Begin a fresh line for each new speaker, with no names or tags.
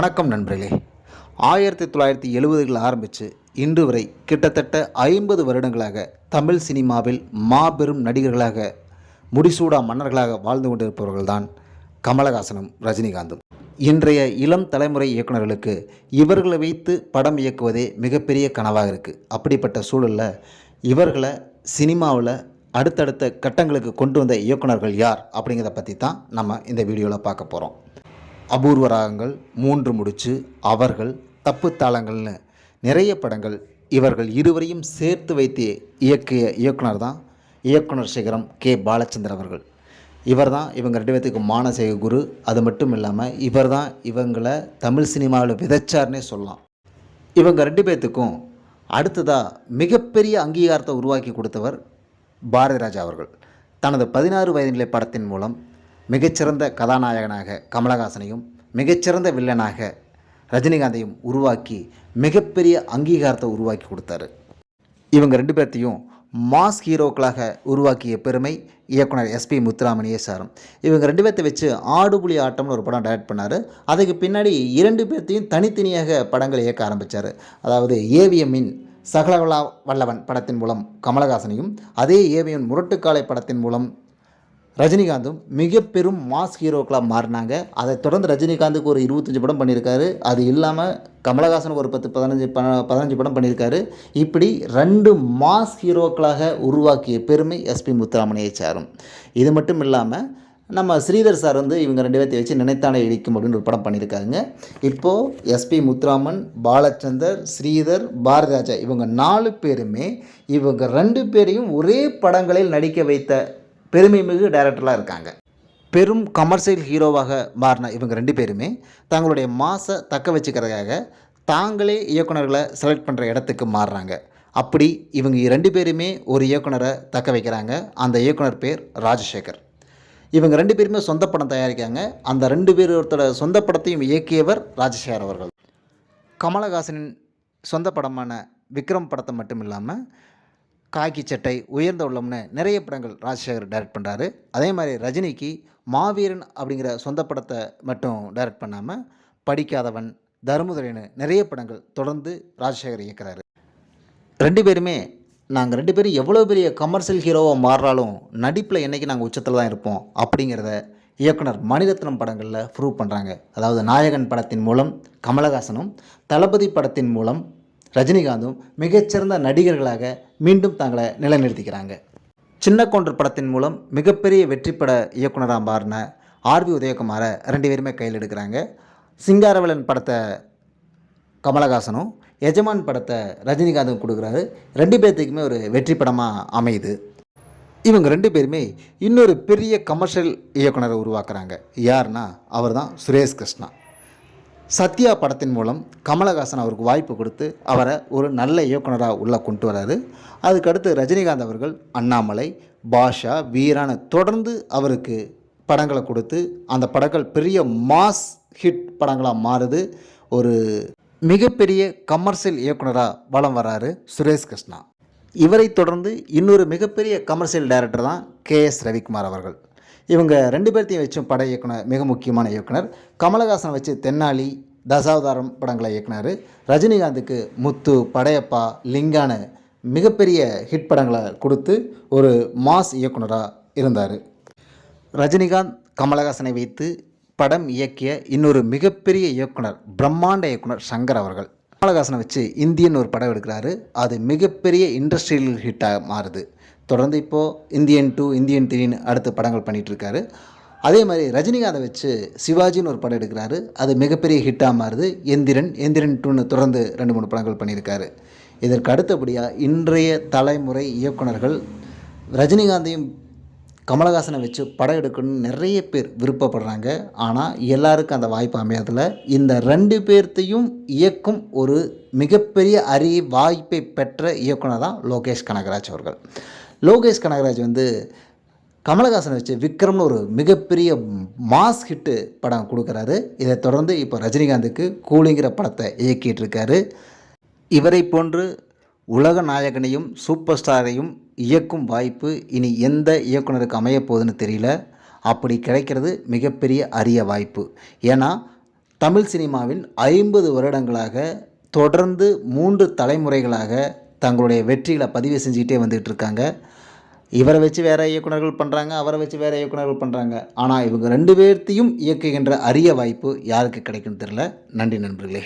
வணக்கம் நண்பர்களே. ஆயிரத்தி தொள்ளாயிரத்தி எழுபதுகளில் ஆரம்பித்து இன்று வரை கிட்டத்தட்ட ஐம்பது வருடங்களாக தமிழ் சினிமாவில் மாபெரும் நடிகர்களாக முடிசூடா மன்னர்களாக வாழ்ந்து கொண்டிருப்பவர்கள்தான் கமலஹாசனும் ரஜினிகாந்தும். இன்றைய இளம் தலைமுறை இயக்குனர்களுக்கு இவர்களை வைத்து படம் இயக்குவதே மிகப்பெரிய கனவாக இருக்குது அப்படிப்பட்ட சூழலில் இவர்களை சினிமாவில் அடுத்தடுத்த கட்டங்களுக்கு கொண்டு வந்த இயக்குனர்கள் யார் அப்படிங்கிறத பற்றி தான் நம்ம இந்த வீடியோவில் பார்க்க போகிறோம் அபூர்வ ராகங்கள் மூன்று முடிச்சு அவர்கள் தப்பு தாளங்கள்னு நிறைய படங்கள் இவர்கள் இருவரையும் சேர்த்து வைத்து இயக்கிய இயக்குனர் தான் இயக்குனர் சிகரம் கே. பாலச்சந்தர் அவர்கள். இவர் தான் இவங்க ரெண்டு பேர்த்துக்கு மானசேக குரு. அது மட்டும் இல்லாமல் இவர் தான் இவங்களை தமிழ் சினிமாவில் விதைச்சார்னே சொல்லலாம். இவங்க ரெண்டு பேர்த்துக்கும் அடுத்ததாக மிகப்பெரிய அங்கீகாரத்தை உருவாக்கி கொடுத்தவர் பாரதிராஜா அவர்கள். தனது பதினாறு வயதினிலை படத்தின் மூலம் மிகச்சிறந்த கதாநாயகனாக கமலஹாசனையும் மிகச்சிறந்த வில்லனாக ரஜினிகாந்தையும் உருவாக்கி மிகப்பெரிய அங்கீகாரத்தை உருவாக்கி கொடுத்தாரு. இவங்க ரெண்டு பேர்த்தையும் மாஸ் ஹீரோக்களாக உருவாக்கிய பெருமை இயக்குனர் எஸ்பி முத்துராமணியே சாரும். இவங்க ரெண்டு பேர்த்தை வச்சு ஆடுபுலி ஆட்டம்னு ஒரு படம் டைரக்ட் பண்ணார். அதுக்கு பின்னாடி இரண்டு பேர்த்தையும் தனித்தனியாக படங்கள் இயக்க ஆரம்பித்தார் அதாவது ஏவிஎம்மின் சகலவலா வல்லவன் படத்தின் மூலம் கமலஹாசனையும் அதே ஏவிஎம் முரட்டுக்காலை படத்தின் மூலம் ரஜினிகாந்தும் மிக பெரும் மாஸ் ஹீரோக்களாக மாறினாங்க. அதை தொடர்ந்து ரஜினிகாந்துக்கு ஒரு இருபத்தஞ்சி படம் பண்ணியிருக்காரு. அது இல்லாமல் கமலஹாசனுக்கு ஒரு பத்து பதினஞ்சு ப பதினஞ்சு படம் பண்ணியிருக்காரு. இப்படி ரெண்டு மாஸ் ஹீரோக்களாக உருவாக்கிய பெருமை எஸ்பி முத்துராமனியை சாரும். இது மட்டும் இல்லாமல் நம்ம ஸ்ரீதர் சார் வந்து இவங்க ரெண்டு பேர்த்தை வச்சு நினைத்தானே இடிக்கும் அப்படின்னு ஒரு படம் பண்ணியிருக்காங்க இப்போது எஸ்பி முத்துராமன் பாலச்சந்தர் ஸ்ரீதர் பாரதிராஜா இவங்க நாலு பேருமே இவங்க ரெண்டு பேரையும் ஒரே படங்களில் நடிக்க வைத்த பெருமை மிகு டைரக்டராக இருக்காங்க. பெரும் கமர்ஷியல் ஹீரோவாக மாறின இவங்க ரெண்டு பேருமே தங்களுடைய மாசை தக்க வச்சுக்கிறதுக்காக தாங்களே இயக்குனர்களை செலக்ட் பண்ணுற இடத்துக்கு மாறுறாங்க. அப்படி இவங்க ரெண்டு பேருமே ஒரு இயக்குனரை தக்க வைக்கிறாங்க. அந்த இயக்குனர் பேர் ராஜசேகர். இவங்க ரெண்டு பேருமே சொந்த படம் தயாரிக்காங்க அந்த ரெண்டு பேரோட சொந்த படத்தையும் இயக்கியவர் ராஜசேகர் அவர்கள். கமலஹாசனின் சொந்த படமான விக்ரம் படத்தை மட்டும் இல்லாமல் காக்கி சட்டை உயர்ந்த உள்ளம்னு நிறைய படங்கள் ராஜசேகர் டைரக்ட் பண்ணுறாரு அதே மாதிரி ரஜினிக்கு மாவீரன் அப்படிங்கிற சொந்த படத்தை மட்டும் டைரக்ட் பண்ணாமல் படிக்காதவன் தர்மதுரைன்னு நிறைய படங்கள் தொடர்ந்து ராஜசேகர் இயக்கிறாரு. ரெண்டு பேருமே நாங்கள் ரெண்டு பேரும் எவ்வளோ பெரிய கமர்ஷியல் ஹீரோவாக மாறுறாலும் நடிப்பில் என்றைக்கு நாங்கள் உச்சத்தில் தான் இருப்போம் அப்படிங்கிறத இயக்குனர் மணிரத்னம் படங்களில் ப்ரூவ் பண்ணுறாங்க அதாவது நாயகன் படத்தின் மூலம் கமலஹாசனும் தளபதி படத்தின் மூலம் ரஜினிகாந்தும் மிகச்சிறந்த நடிகர்களாக மீண்டும் தங்களை நிலைநிறுத்திக்கிறாங்க. சின்ன கொண்டர் படத்தின் மூலம் மிகப்பெரிய வெற்றிப்பட பட இயக்குனராக மாறின ஆர்வி உதயகுமாரை ரெண்டு பேருமே கையில் எடுக்கிறாங்க. சிங்காரவேலன் படத்தை கமலஹாசனும் எஜமான் படத்தை ரஜினிகாந்தும் கொடுக்குறாரு. ரெண்டு பேர்த்துக்குமே ஒரு வெற்றி படமாக அமையுது. இவங்க ரெண்டு பேருமே இன்னொரு பெரிய கமர்ஷியல் இயக்குனரை உருவாக்குறாங்க. யாருன்னா அவர் தான் சுரேஷ் கிருஷ்ணா. சத்யா படத்தின் மூலம் கமலஹாசன் அவருக்கு வாய்ப்பு கொடுத்து அவரை ஒரு நல்ல இயக்குனராக உள்ளே கொண்டு வராரு. அதுக்கடுத்து ரஜினிகாந்த் அவர்கள் அண்ணாமலை பாஷா வீரான தொடர்ந்து அவருக்கு படங்களை கொடுத்து அந்த படங்கள் பெரிய மாஸ் ஹிட் படங்களாக மாறுது. ஒரு மிகப்பெரிய கமர்ஷியல் இயக்குனராக வலம் வராரு சுரேஷ் கிருஷ்ணா. இவரை தொடர்ந்து இன்னொரு மிகப்பெரிய கமர்ஷியல் டைரக்டர் தான் கே எஸ் ரவிக்குமார் அவர்கள். இவங்க ரெண்டு பேர்த்தையும் வச்சும் பட இயக்குனர் மிக முக்கியமான இயக்குனர். கமலஹாசனை வச்சு தென்னாலி தசாவதாரம் படங்களை இயக்குனார். ரஜினிகாந்துக்கு முத்து படையப்பா லிங்கான மிகப்பெரிய ஹிட் படங்களை கொடுத்து ஒரு மாஸ் இயக்குனராக இருந்தார். ரஜினிகாந்த் கமலஹாசனை வைத்து படம் இயக்கிய இன்னொரு மிகப்பெரிய இயக்குனர் பிரம்மாண்ட இயக்குனர் சங்கர் அவர்கள். கமலஹாசனை வச்சு இந்தியன் ஒரு படம் எடுக்கிறாரு. அது மிகப்பெரிய இண்டஸ்ட்ரியல் ஹிட்டாக மாறுது. தொடர்ந்து இப்போது இந்தியன் டூ இந்தியன் த்ரீன்னு அடுத்த படங்கள் பண்ணிகிட்ருக்காரு அதே மாதிரி ரஜினிகாந்தை வச்சு சிவாஜின்னு ஒரு படம் எடுக்கிறாரு. அது மிகப்பெரிய ஹிட்டாக மாறுது. எந்திரன் எந்திரன் டூன்னு தொடர்ந்து ரெண்டு மூணு படங்கள் பண்ணியிருக்காரு. இதற்கு அடுத்தபடியாக இன்றைய தலைமுறை இயக்குனர்கள் ரஜினிகாந்தையும் கமலஹாசனை வச்சு படம் எடுக்கணும்னு நிறைய பேர் விருப்பப்படுறாங்க. ஆனால் எல்லாருக்கும் அந்த வாய்ப்பு அமையாதில் இந்த ரெண்டு பேர்த்தையும் இயக்கும் ஒரு மிகப்பெரிய அரிய வாய்ப்பை பெற்ற இயக்குனர் தான் லோகேஷ் கனகராஜ் அவர்கள். லோகேஷ் கனகராஜ் வந்து கமலஹாசனை வச்சு விக்ரம்னு ஒரு மிகப்பெரிய மாஸ் ஹிட்டு படம் கொடுக்குறாரு. இதை தொடர்ந்து இப்போ ரஜினிகாந்துக்கு கூலிங்கிற படத்தை இயக்கிட்டு இருக்காரு. இவரை போன்று உலக நாயகனையும் சூப்பர் ஸ்டாரையும் இயக்கும் வாய்ப்பு இனி எந்த இயக்குனருக்கு அமையப்போகுதுன்னு தெரியல. அப்படி கிடைக்கிறது மிகப்பெரிய அரிய வாய்ப்பு. ஏன்னா தமிழ் சினிமாவின் ஐம்பது வருடங்களாக தொடர்ந்து மூன்று தலைமுறைகளாக தங்களுடைய வெற்றிகளை பதிவு செஞ்சுக்கிட்டே வந்துகிட்டு இருக்காங்க. இவரை வச்சு வேறு இயக்குனர்கள் பண்ணுறாங்க அவரை வச்சு வேறு இயக்குனர்கள் பண்ணுறாங்க ஆனால் இவங்க ரெண்டு பேர்த்தையும் இயக்குகின்ற அரிய வாய்ப்பு யாருக்கு கிடைக்குன்னு தெரில நன்றி நண்பர்களே.